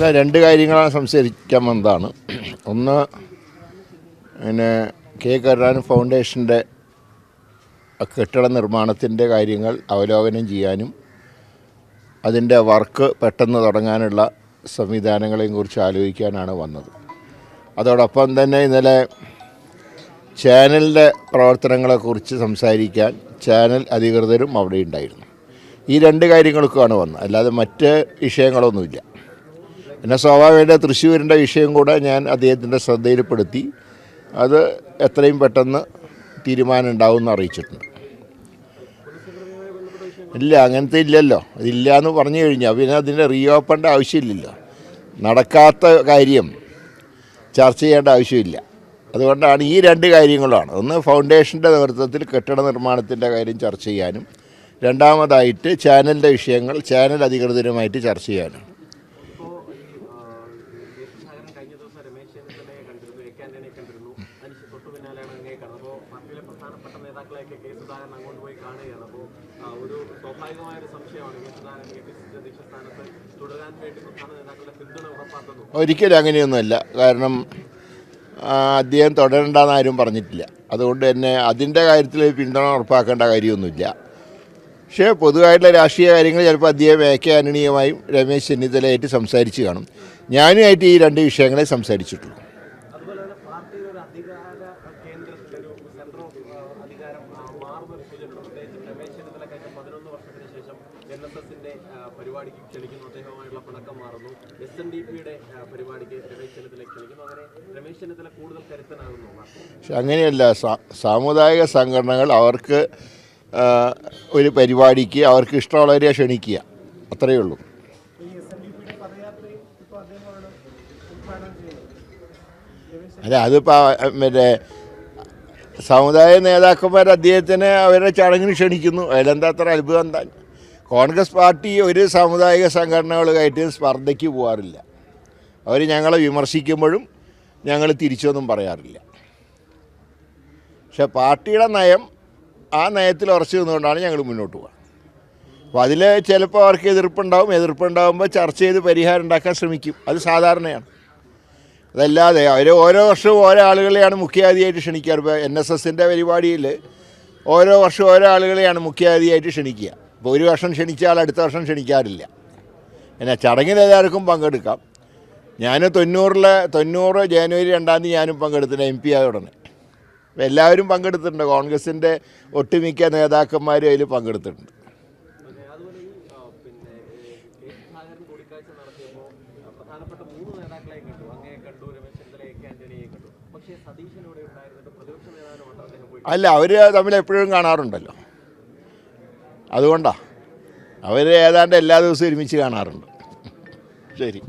രണ്ട് കാര്യങ്ങളാണ് സംസാരിക്കാൻ വന്നതാണ്. ഒന്ന് പിന്നെ കെ. കരുണാൻ ഫൗണ്ടേഷന്റെ കെട്ടിട നിർമ്മാണത്തിന്റെ കാര്യങ്ങൾ അവലോകനം ചെയ്യാനും അതിന്റെ വർക്ക് പെട്ടെന്ന് തുടങ്ങാനുള്ള സംവിധാനങ്ങളെയും കുറിച്ച് ആലോചിക്കാനാണ് വന്നത്. അതോടൊപ്പം തന്നെ ഇന്നലെ ചാനലിന്റെ പ്രവർത്തനങ്ങളെക്കുറിച്ച് സംസാരിക്കാൻ ചാനൽ അധികൃതരും അവിടെ ഉണ്ടായിരുന്നു. ഈ രണ്ട് കാര്യങ്ങൾക്കുമാണ് വന്നത്. അല്ലാതെ മറ്റ് വിഷയങ്ങളൊന്നുമില്ല. പിന്നെ സ്വാഭാവികമായിട്ട് തൃശ്ശൂരിന്റെ വിഷയം കൂടെ ഞാൻ അദ്ദേഹത്തിന്റെ ശ്രദ്ധയിൽപ്പെടുത്തി. അത് എത്രയും പെട്ടെന്ന് തീരുമാനം ഉണ്ടാവും എന്ന് അറിയിച്ചിട്ടുണ്ട്. ഇല്ല അങ്ങനത്തെ ഇല്ലല്ലോ. അതില്ല എന്ന് പറഞ്ഞു കഴിഞ്ഞാൽ പിന്നെ അതിന്റെ റീ ആവശ്യമില്ലല്ലോ. നടക്കാത്ത കാര്യം ചർച്ച ചെയ്യേണ്ട ആവശ്യമില്ല. അതുകൊണ്ടാണ് ഈ രണ്ട് കാര്യങ്ങളാണ് ഒന്ന് ഫൗണ്ടേഷന്റെ നേതൃത്വത്തിൽ കെട്ടിട നിർമ്മാണത്തിന്റെ കാര്യം ചർച്ച ചെയ്യാനും രണ്ടാമതായിട്ട് ചാനലിന്റെ വിഷയങ്ങൾ ചാനൽ അധികൃതരുമായിട്ട് ചർച്ച ചെയ്യാനും. ഒരിക്കലും അങ്ങനെയൊന്നുമല്ല. കാരണം അദ്ദേഹം തുടരണ്ടെന്ന് ആരും പറഞ്ഞിട്ടില്ല. അതുകൊണ്ട് തന്നെ അതിന്റെ കാര്യത്തിൽ പിന്തുണ ഉറപ്പാക്കേണ്ട കാര്യമൊന്നുമില്ല. പക്ഷേ പൊതുവായിട്ടുള്ള രാഷ്ട്രീയ കാര്യങ്ങൾ ചിലപ്പോൾ അദ്ദേഹം എ കെ ആന്റണിയുമായും രമേശ് ചെന്നിത്തലയായിട്ട് സംസാരിച്ച് കാണും. ഞാനുമായിട്ട് ഈ രണ്ട് വിഷയങ്ങളെ സംസാരിച്ചിട്ടുള്ളൂ. അതുപോലെ തന്നെ അധികാര കേന്ദ്രത്തിലൊരു സെൻട്രൽ അധികാരം ആ, മാറുന്ന ഒരു സൂചനയുണ്ട് പ്രത്യേകിച്ച് കഴിഞ്ഞ പതിനൊന്ന് വർഷത്തിന് ശേഷം എൻ എസ് എസിന്റെ പരിപാടിക്ക് ക്ഷണിക്കുന്നു. അദ്ദേഹവുമായുള്ള പിണക്കം മാറുന്നു. എസ് എൻ ഡി പിയുടെ പരിപാടിക്ക് രമേശ് ചെന്നിത്തല ക്ഷണിക്കുന്നു. അങ്ങനെ രമേശ് ചെന്നിത്തല കൂടുതൽ കരുത്തനാകുന്നു. പക്ഷെ അങ്ങനെയല്ല സാമുദായിക സംഘടനകൾ അവർക്ക് ഒരു പരിപാടിക്ക് അവർക്ക് ഇഷ്ടമുള്ളവരെ ക്ഷണിക്കുക. അത്രയേ ഉള്ളൂ. അല്ല അതിപ്പോൾ മറ്റേ സമുദായ നേതാക്കന്മാർ അദ്ദേഹത്തിനെ അവരുടെ ചടങ്ങിന് ക്ഷണിക്കുന്നു. അതിലെന്താ അത്ര അത്ഭുതം കോൺഗ്രസ് പാർട്ടി ഒരു സാമുദായിക സംഘടനകളുമായിട്ട് സ്പർദ്ധയ്ക്ക് പോകാറില്ല അവർ ഞങ്ങളെ വിമർശിക്കുമ്പോഴും ഞങ്ങൾ തിരിച്ചൊന്നും പറയാറില്ല. പക്ഷെ പാർട്ടിയുടെ നയം ആ നയത്തിൽ ഉറച്ചു നിന്നുകൊണ്ടാണ് ഞങ്ങൾ മുന്നോട്ട് പോകുക അപ്പോൾ അതിൽ ചിലപ്പോൾ അവർക്ക് എതിർപ്പുണ്ടാവും. എതിർപ്പുണ്ടാകുമ്പോൾ ചർച്ച ചെയ്ത് പരിഹാരം ഉണ്ടാക്കാൻ ശ്രമിക്കും. അത് സാധാരണയാണ്. അതല്ലാതെ അവർ ഓരോ വർഷവും ഓരോ ആളുകളെയാണ് മുഖ്യാതിഥിയായിട്ട് ക്ഷണിക്കാറ്. ഇപ്പോൾ എൻ എസ് എസിന്റെ പരിപാടിയിൽ ഓരോ വർഷവും ഓരോ ആളുകളെയാണ് മുഖ്യാതിഥിയായിട്ട് ക്ഷണിക്കുക. ഇപ്പോൾ ഒരു വർഷം ക്ഷണിച്ചാൽ അടുത്ത വർഷം ക്ഷണിക്കാറില്ല. പിന്നെ ചടങ്ങിൽ എല്ലാവർക്കും പങ്കെടുക്കാം. ഞാൻ തൊണ്ണൂറിലെ തൊണ്ണൂറ് ജനുവരി രണ്ടാം തീയതി ഞാനും പങ്കെടുത്തില്ല എം പി ആയ ഉടനെ. എല്ലാവരും പങ്കെടുത്തിട്ടുണ്ട്. കോൺഗ്രസിന്റെ ഒട്ടുമിക്ക നേതാക്കന്മാരും അതിൽ പങ്കെടുത്തിട്ടുണ്ട്. അല്ല അവർ തമ്മിൽ എപ്പോഴും കാണാറുണ്ടല്ലോ. അതുകൊണ്ടാ. അവർ ഏതാണ്ട് എല്ലാ ദിവസവും ഒരുമിച്ച് കാണാറുണ്ട്. ശരി.